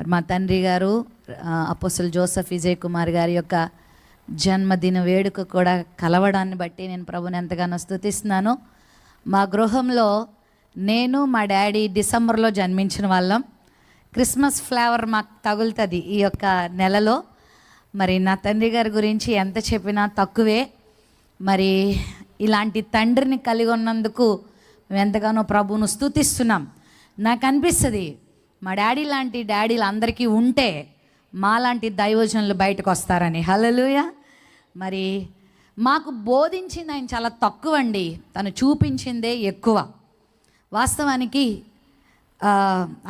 మరి మా తండ్రి గారు అపోసల్ జోసఫ్ విజయ్ కుమార్ గారి యొక్క జన్మదిన వేడుక కూడా కలవడాన్ని బట్టి నేను ప్రభుని ఎంతగానో స్థుతిస్తున్నాను. మా గృహంలో నేను మా డాడీ డిసెంబర్లో జన్మించిన వాళ్ళం. క్రిస్మస్ ఫ్లేవర్ మాకు తగులుతుంది ఈ యొక్క నెలలో. మరి నా తండ్రి గారి గురించి ఎంత చెప్పినా తక్కువే. మరి ఇలాంటి తండ్రిని కలిగి ఉన్నందుకు మేము ఎంతగానో ప్రభువును స్తుతిస్తున్నాం నాకు అనిపిస్తుంది మా డాడీ లాంటి డాడీలు అందరికీ ఉంటే మాలాంటి దైవజనులు బయటకు వస్తారని హలలుయ మరి మాకు బోధించింది ఆయన చాలా తక్కువ అండి తను చూపించిందే ఎక్కువ. వాస్తవానికి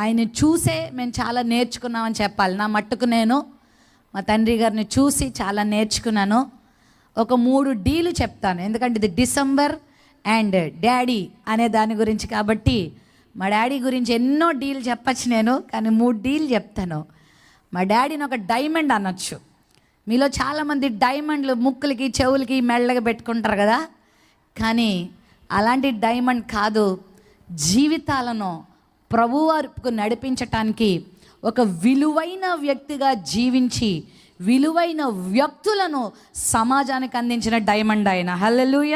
ఆయన చూసే మేము చాలా నేర్చుకున్నామని చెప్పాలి. నా మట్టుకు నేను మా తండ్రి గారిని చూసి చాలా నేర్చుకున్నాను. ఒక మూడు డీలు చెప్తాను. ఎందుకంటే ఇది డిసెంబర్ అండ్ డాడీ అనే దాని గురించి కాబట్టి మా డాడీ గురించి ఎన్నో డీల్ చెప్పచ్చు నేను కానీ మూడు డీల్ చెప్తాను. మా డాడీని ఒక డైమండ్ అనొచ్చు. మీలో చాలామంది డైమండ్లు ముక్కులకి చెవులకి మెల్లగా పెట్టుకుంటారు కదా. కానీ అలాంటి డైమండ్ కాదు. జీవితాలను ప్రభువారుకు నడిపించటానికి ఒక విలువైన వ్యక్తిగా జీవించి విలువైన వ్యక్తులను సమాజానికి అందించిన డైమండ్ ఆయన. హల్లెలూయ.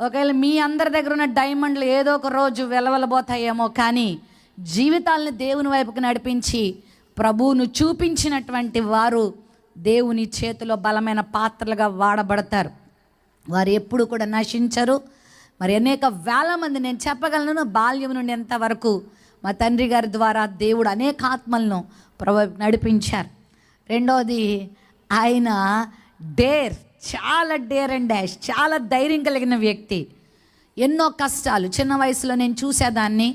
ఒకవేళ మీ అందరి దగ్గర ఉన్న డైమండ్లు ఏదో ఒక రోజు వెలవలబోతాయేమో కానీ జీవితాలను దేవుని వైపుకు నడిపించి ప్రభువును చూపించినటువంటి వారు దేవుని చేతిలో బలమైన పాత్రలుగా వాడబడతారు. వారు ఎప్పుడు కూడా నశించరు. మరి అనేక వేల మంది నేను చెప్పగలను బాల్యం నుండి ఎంతవరకు మా తండ్రి గారి ద్వారా దేవుడు అనేక ఆత్మలను ప్రభు నడిపించారు. రెండవది ఆయన డేర్ చాలా డేర్ అండ్ డాష్ చాలా ధైర్యం కలిగిన వ్యక్తి. ఎన్నో కష్టాలు చిన్న వయసులో నేను చూసేదాన్ని.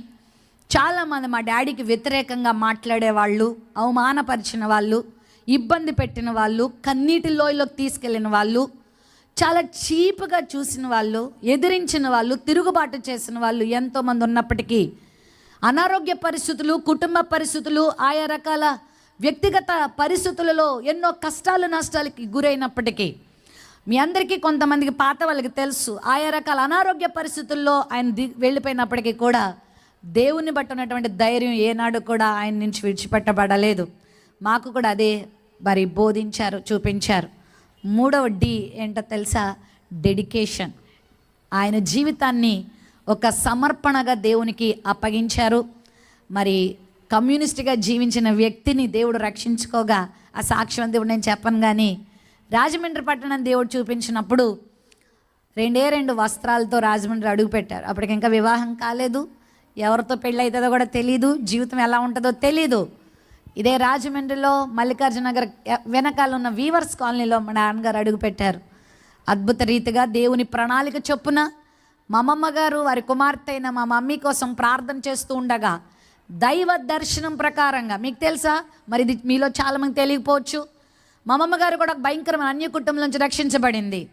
చాలామంది మా డాడీకి వ్యతిరేకంగా మాట్లాడే వాళ్ళు అవమానపరిచిన వాళ్ళు ఇబ్బంది పెట్టిన వాళ్ళు కన్నీటి లోయలోకి తీసుకెళ్ళిన వాళ్ళు చాలా చీప్గా చూసిన వాళ్ళు ఎదిరించిన వాళ్ళు తిరుగుబాటు చేసిన వాళ్ళు ఎంతోమంది ఉన్నప్పటికీ అనారోగ్య పరిస్థితులు కుటుంబ పరిస్థితులు ఆయా రకాల వ్యక్తిగత పరిస్థితులలో ఎన్నో కష్టాలు నష్టాలకి గురైనప్పటికీ మీ అందరికీ కొంతమందికి పాత వాళ్ళకి తెలుసు. ఆయా రకాల అనారోగ్య పరిస్థితుల్లో ఆయన ది వెళ్ళిపోయినప్పటికీ కూడా దేవుని బట్టి ఉన్నటువంటి ధైర్యం ఏనాడు కూడా ఆయన నుంచి విడిచిపెట్టబడలేదు. మాకు కూడా అదే మరి బోధించారు చూపించారు. మూడవ డి ఏంటో తెలుసా? డెడికేషన్. ఆయన జీవితాన్ని ఒక సమర్పణగా దేవునికి అప్పగించారు. మరి కమ్యూనిస్ట్గా జీవించిన వ్యక్తిని దేవుడు రక్షించుకోగా ఆ సాక్ష్యం దేవుడు నేను చెప్పను కానీ రాజమండ్రి పట్టణం దేవుడు చూపించినప్పుడు రెండే రెండు వస్త్రాలతో రాజమండ్రి అడుగుపెట్టారు అప్పటికి ఇంకా వివాహం కాలేదు. ఎవరితో పెళ్ళి అవుతుందో కూడా తెలియదు జీవితం ఎలా ఉంటుందో తెలీదు. ఇదే రాజమండ్రిలో మల్లికార్జునగర్ వెనకాల ఉన్న వీవర్స్ కాలనీలో మా నాన్నగారు అడుగుపెట్టారు అద్భుత రీతిగా దేవుని ప్రణాళిక చొప్పున మా అమ్మమ్మ గారు వారి కుమార్తె అయిన మా మమ్మీ కోసం ప్రార్థన చేస్తూ ఉండగా దైవ దర్శనం ప్రకారంగా మీకు తెలుసా? మరి ఇది మీలో చాలామంది తెలియకపోవచ్చు. మా అమ్మమ్మగారు కూడా ఒక భయంకరమైన అన్య కుటుంబం నుంచి రక్షించబడింది.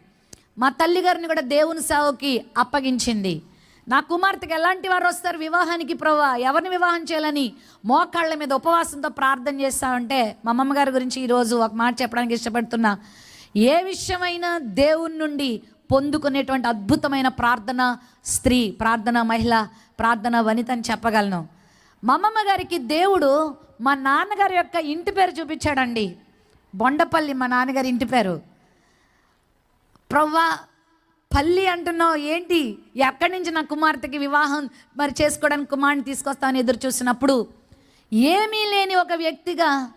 మా తల్లి గారిని కూడా దేవుని సేవకి అప్పగించింది. నా కుమార్తెకి ఎలాంటి వారు వస్తారు? వివాహానికి ప్రభా ఎవరిని వివాహం చేయాలని మోకాళ్ళ మీద ఉపవాసంతో ప్రార్థన చేస్తామంటే మా అమ్మమ్మగారి గురించి ఈరోజు ఒక మాట చెప్పడానికి ఇష్టపడుతున్నా. ఏ విషయమైనా దేవుని నుండి పొందుకునేటువంటి అద్భుతమైన ప్రార్థన స్త్రీ ప్రార్థన మహిళ ప్రార్థన వనిత అని చెప్పగలను. మా అమ్మమ్మ గారికి దేవుడు మా నాన్నగారి యొక్క ఇంటి పేరు చూపించాడండి. బొండపల్లి మా నాన్నగారి ఇంటి పేరు. ప్రవ్వా పల్లి అంటున్నావు ఏంటి? ఎక్కడి నుంచి నా కుమార్తెకి వివాహం మరి చేసుకోవడానికి కుమార్ని తీసుకొస్తామని ఎదురు చూసినప్పుడు ఏమీ లేని ఒక వ్యక్తిగా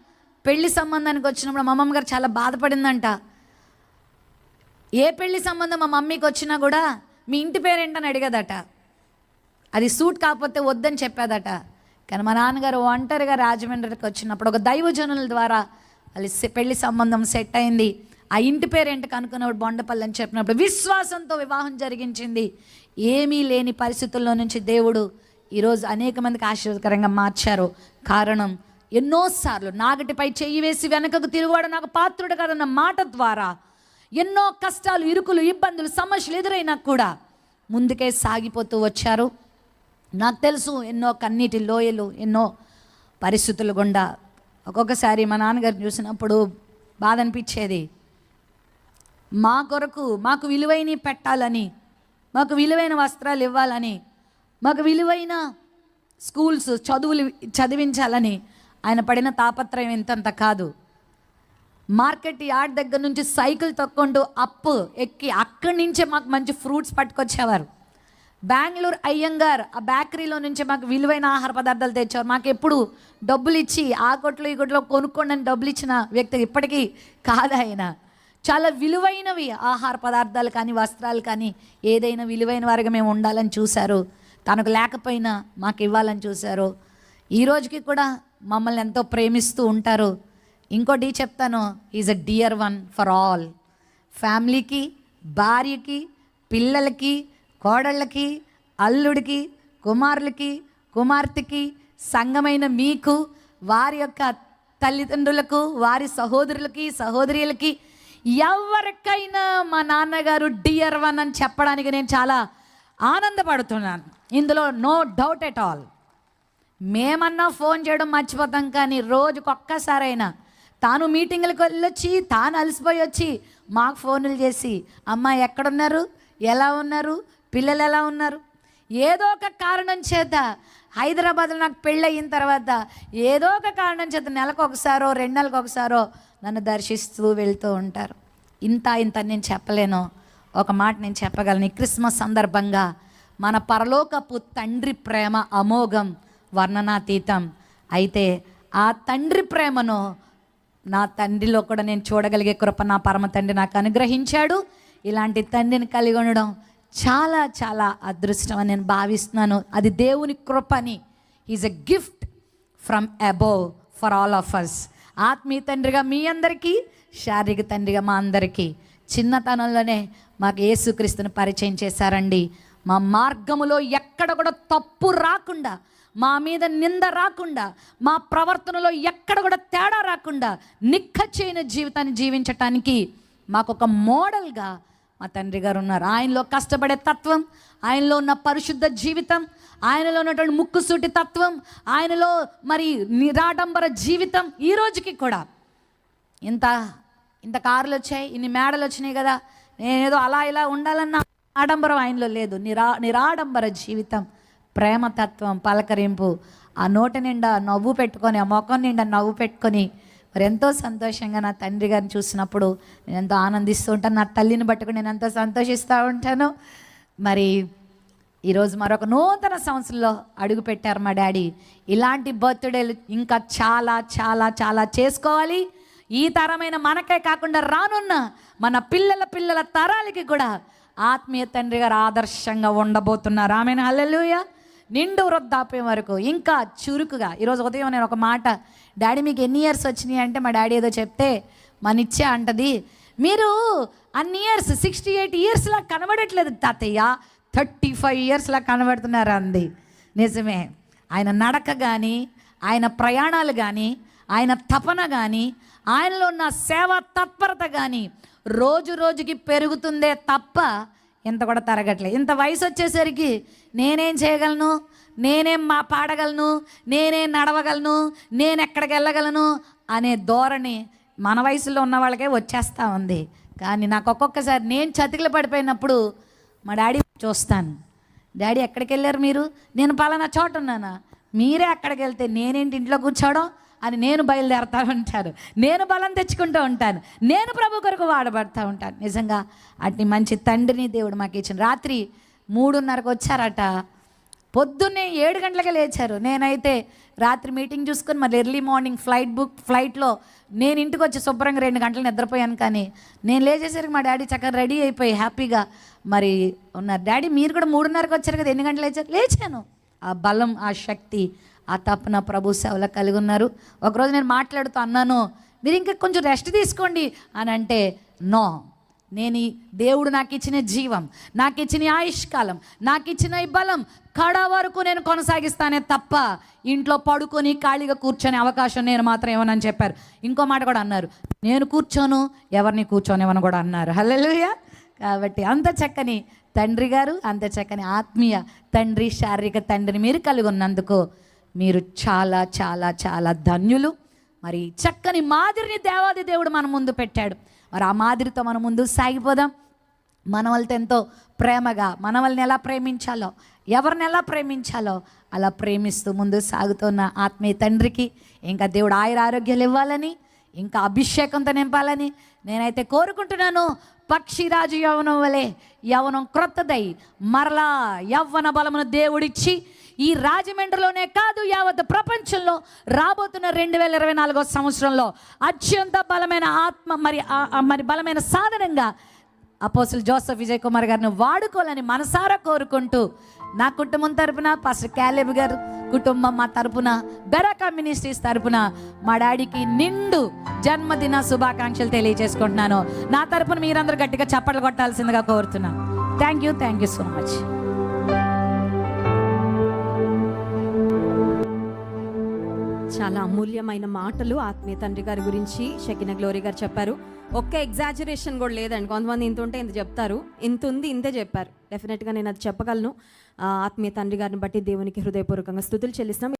పెళ్ళి సంబంధానికి వచ్చినప్పుడు మా అమ్మమ్మ గారు చాలా బాధపడిందంట. ఏ పెళ్ళి సంబంధం మా మమ్మీకి వచ్చినా కూడా మీ ఇంటి పేరేంటని అడిగదట. అది సూట్ కాకపోతే వద్దని చెప్పేదట. కానీ మా నాన్నగారు ఒంటరిగా రాజమండ్రికి వచ్చినప్పుడు ఒక దైవజనుల ద్వారా వాళ్ళ పెళ్ళి సంబంధం సెట్ అయింది. ఆ ఇంటి పేరేంటి కనుక్కున్నప్పుడు బొండపల్లి అని చెప్పినప్పుడు విశ్వాసంతో వివాహం జరిగించింది. ఏమీ లేని పరిస్థితుల్లో నుంచి దేవుడు ఈరోజు అనేక మందికి ఆశీర్వదకరంగా మార్చారు. కారణం ఎన్నోసార్లు నాగటిపై చెయ్యి వేసి వెనకకు తిరుగువాడు నాకు పాత్రుడు కాదన్న మాట ద్వారా ఎన్నో కష్టాలు ఇరుకులు ఇబ్బందులు సమస్యలు ఎదురైనా కూడా ముందుకే సాగిపోతూ వచ్చారు. నాకు తెలుసు ఎన్నో కన్నీటి లోయలు ఎన్నో పరిస్థితులు గుండా ఒక్కొక్కసారి మా నాన్నగారు చూసినప్పుడు బాధ అనిపించేది మా కొరకు మాకు విలువైన పెట్టాలని మాకు విలువైన వస్త్రాలు ఇవ్వాలని మాకు విలువైన స్కూల్స్ చదువులు చదివించాలని ఆయన పడిన తాపత్రయం ఇంతంత కాదు. మార్కెట్ యార్డ్ దగ్గర నుంచి సైకిల్ తొక్కుంటూ అప్పు ఎక్కి అక్కడి నుంచే మాకు మంచి ఫ్రూట్స్ పట్టుకొచ్చేవారు. బెంగళూరు అయ్యంగార్ ఆ బేకరీలో నుంచి మాకు విలువైన ఆహార పదార్థాలు తెచ్చారు. మాకు ఎప్పుడు డబ్బులు ఇచ్చి ఆ కొట్లు ఈ కొట్లో కొనుక్కోండి అని డబ్బులు ఇచ్చిన వ్యక్తి ఇప్పటికీ కాదు ఆయన. చాలా విలువైనవి ఆహార పదార్థాలు కానీ వస్త్రాలు కానీ ఏదైనా విలువైన వారిగా మేము ఉండాలని చూశారు. తనకు లేకపోయినా మాకు ఇవ్వాలని చూశారు. ఈ రోజుకి కూడా మమ్మల్ని ఎంతో ప్రేమిస్తూ ఉంటారు. ఇంకోటి చెప్తాను is a dear one for all ఫ్యామిలీకి భార్యకి పిల్లలకి కోడళ్ళకి అల్లుడికి కుమారులకి కుమార్తెకి సంగమైన మీకు వారి యొక్క తల్లిదండ్రులకు వారి సహోదరులకి సహోదరులకి ఎవరికైనా మా నాన్నగారు డియర్ వన్ అని చెప్పడానికి నేను చాలా ఆనందపడుతున్నాను. ఇందులో నో డౌట్ ఎట్ ఆల్. మేమన్నా ఫోన్ చేయడం మర్చిపోతాం కానీ రోజుకొక్కసారైనా తాను మీటింగ్లకు వెళ్ళొచ్చి తాను అలసిపోయి వచ్చి మాకు ఫోన్లు చేసి అమ్మ ఎక్కడున్నారు? ఎలా ఉన్నారు? పిల్లలు ఎలా ఉన్నారు? ఏదో ఒక కారణం చేత హైదరాబాద్లో నాకు పెళ్ళి అయిన తర్వాత ఏదో ఒక కారణం చేత నెలకు ఒకసారో రెండు నెలలకు ఒకసారో నన్ను దర్శిస్తూ వెళ్తూ ఉంటారు. ఇంత ఇంత నేను చెప్పలేను. ఒక మాట నేను చెప్పగలను. ఈ క్రిస్మస్ సందర్భంగా మన పరలోకపు తండ్రి ప్రేమ అమోఘం వర్ణనాతీతం. అయితే ఆ తండ్రి ప్రేమను నా తండ్రిలో కూడా నేను చూడగలిగే కృప నా పరమ తండ్రి నాకు అనుగ్రహించాడు. ఇలాంటి తండ్రిని కలిగి ఉండడం చాలా చాలా అదృష్టం అని నేను భావిస్తున్నాను. అది దేవుని కృపని. Is a gift from above for all of us ఆత్మీయ తండ్రిగా మీ అందరికీ శారీరక తండ్రిగా మా అందరికీ చిన్నతనంలోనే మాకు యేసుక్రీస్తుని పరిచయం చేశారండి. మా మార్గములో ఎక్కడ కూడా తప్పు రాకుండా మా మీద నింద రాకుండా మా ప్రవర్తనలో ఎక్కడ కూడా తేడా రాకుండా నిక్కచ్చైన జీవితాన్ని జీవించటానికి మాకు ఒక మోడల్గా మా తండ్రి గారు ఉన్నారు. ఆయనలో కష్టపడే తత్వం ఆయనలో ఉన్న పరిశుద్ధ జీవితం ఆయనలో ఉన్నటువంటి ముక్కుసూటి తత్వం ఆయనలో మరి నిరాడంబర జీవితం ఈ రోజుకి కూడా. ఇంత ఇంత కార్లు వచ్చాయి ఇన్ని మేడలు వచ్చినాయి కదా. నేనేదో అలా ఇలా ఉండాలన్న ఆడంబరం ఆయనలో లేదు. నిరా నిరాడంబర జీవితం ప్రేమతత్వం పలకరింపు ఆ నోట నిండా నవ్వు పెట్టుకొని ఆ ముఖం నిండా నవ్వు పెట్టుకొని మరి ఎంతో సంతోషంగా నా తండ్రి గారిని చూసినప్పుడు నేను ఎంతో ఆనందిస్తూ ఉంటాను. నా తల్లిని పట్టుకుని నేను ఎంతో సంతోషిస్తూ ఉంటాను. మరి ఈరోజు మరొక నూతన సంవత్సరంలో అడుగు పెట్టారు మా డాడీ. ఇలాంటి బర్త్డేలు ఇంకా చాలా చాలా చాలా చేసుకోవాలి. ఈ తరమైన మనకే కాకుండా రానున్న మన పిల్లల పిల్లల తరాలకి కూడా ఆత్మీయ తండ్రి గారు ఆదర్శంగా ఉండబోతున్నారు. ఆమెను. హల్లెలుయా. నిండు వృద్ధాప్యం వరకు ఇంకా చురుకుగా. ఈరోజు ఉదయం నేను ఒక మాట డాడీ మీకు ఎన్ని ఇయర్స్ వచ్చినాయి? అంటే మా డాడీ ఏదో చెప్తే మనిచ్చే అంటది మీరు అన్ని ఇయర్స్ సిక్స్టీ ఎయిట్ ఇయర్స్లా కనబడట్లేదు తాతయ్య. థర్టీ ఫైవ్ ఇయర్స్లా కనబడుతున్నారు అంది. నిజమే. ఆయన నడక కానీ ఆయన ప్రయాణాలు కానీ ఆయన తపన కానీ ఆయనలో ఉన్న సేవా తత్పరత కానీ రోజు రోజుకి పెరుగుతుందే తప్ప ఇంత కూడా తరగట్లేదు ఇంత వయసు వచ్చేసరికి నేనేం చేయగలను? నేనేం మా పాడగలను? నేనేం నడవగలను? నేను ఎక్కడికి వెళ్ళగలను? అనే ధోరణి మన వయసులో ఉన్న వాళ్ళకే వచ్చేస్తూ ఉంది. కానీ నాకు ఒక్కొక్కసారి నేను చతికిలు పడిపోయినప్పుడు మా డాడీ చూస్తాను. డాడీ ఎక్కడికి వెళ్ళారు మీరు? నేను పలానా చోట ఉన్నానా మీరే అక్కడికి వెళ్తే నేనేంటి ఇంట్లో కూర్చోవడం అని నేను బయలుదేరుతూ ఉంటాను. నేను బలం తెచ్చుకుంటూ ఉంటాను. నేను ప్రభు కొరకు వాడబడతా ఉంటాను. నిజంగా అట్ని మంచి తండ్రిని దేవుడు మాకు ఇచ్చిన. రాత్రి మూడున్నరకు వచ్చారట. పొద్దున్నే ఏడు గంటలకే లేచారు. నేనైతే రాత్రి మీటింగ్ చూసుకొని మరి ఎర్లీ మార్నింగ్ ఫ్లైట్ బుక్ ఫ్లైట్లో నేను ఇంటికి వచ్చి శుభ్రంగా రెండు గంటలు నిద్రపోయాను కానీ నేను లేచేసరికి మా డాడీ చక్కగా రెడీ అయిపోయి హ్యాపీగా మరి ఉన్నారు. డాడీ మీరు కూడా మూడున్నరకు వచ్చారు కదా ఎన్ని గంటలు లేచారు? లేచాను. ఆ బలం ఆ శక్తి ఆ తపన ప్రభు సేవలో కలిగి ఉన్నారు. ఒకరోజు నేను మాట్లాడుతూ అన్నాను మీరు ఇంకా కొంచెం రెస్ట్ తీసుకోండి. అని అంటే నో నేను ఈ దేవుడు నాకు ఇచ్చిన జీవం నాకు ఇచ్చిన ఆయుష్కాలం నాకు ఇచ్చిన ఈ బలం కడ వరకు నేను కొనసాగిస్తానే తప్ప ఇంట్లో పడుకొని ఖాళీగా కూర్చొని అవకాశం నేను మాత్రం ఏమనని చెప్పారు. ఇంకో మాట కూడా అన్నారు నేను కూర్చోను ఎవరిని కూర్చోనివ్వను కూడా అన్నారు. హల్లెలూయా. కాబట్టి అంత చక్కని తండ్రి గారు అంత చక్కని ఆత్మీయ తండ్రి శారీరక తండ్రిని మీరు కలిగి ఉన్నందుకు మీరు చాలా చాలా చాలా ధన్యులు. మరి చక్కని మాదిరిని దేవాది దేవుడు మన ముందు పెట్టాడు. మరి ఆ మాదిరితో మనం ముందు సాగిపోదాం. మనవలతో ఎంతో ప్రేమగా మనవల్ని ఎలా ప్రేమించాలో ఎవరిని ఎలా ప్రేమించాలో అలా ప్రేమిస్తూ ముందు సాగుతున్న ఆత్మీయ తండ్రికి ఇంకా దేవుడు ఆయుర ఆరోగ్యాలు ఇవ్వాలని ఇంకా అభిషేకంతో నింపాలని నేనైతే కోరుకుంటున్నాను. పక్షిరాజు యవనం వలె యవనం క్రొత్తదై మరలా యవ్వన బలమును దేవుడిచ్చి ఈ రాజమండ్రిలోనే కాదు యావత్ ప్రపంచంలో రాబోతున్న రెండు వేల ఇరవై నాలుగో సంవత్సరంలో అత్యంత బలమైన ఆత్మ మరి మరి బలమైన సాధనంగా అపోసులు జోసఫ్ విజయ్ కుమార్ గారిని వాడుకోవాలని మనసారా కోరుకుంటూ నా కుటుంబం తరపున పాస్టర్ క్యాలెబ్ గారు కుటుంబం మా తరపున బెరాకా మినిస్ట్రీస్ తరపున మా డాడీకి నిండు జన్మదిన శుభాకాంక్షలు తెలియజేసుకుంటున్నాను. నా తరపున మీరందరూ గట్టిగా చప్పట్లు కొట్టాల్సిందిగా కోరుతున్నాను. Thank you thank you so much చాలా అమూల్యమైన మాటలు ఆత్మీయ తండ్రి గారి గురించి షకిన గ్లోరీ గారు చెప్పారు. ఒక్క ఎగ్జాజరేషన్ కూడా లేదండి. కొంతమంది ఇంత ఉంటే ఇంత చెప్తారు. ఇంత ఉంది ఇంతే చెప్పారు. డెఫినెట్గా నేను అది చెప్పగలను. ఆ, ఆత్మీయ తండ్రి గారిని బట్టి దేవునికి హృదయపూర్వకంగా స్థుతులు చెల్లిస్తున్నాం.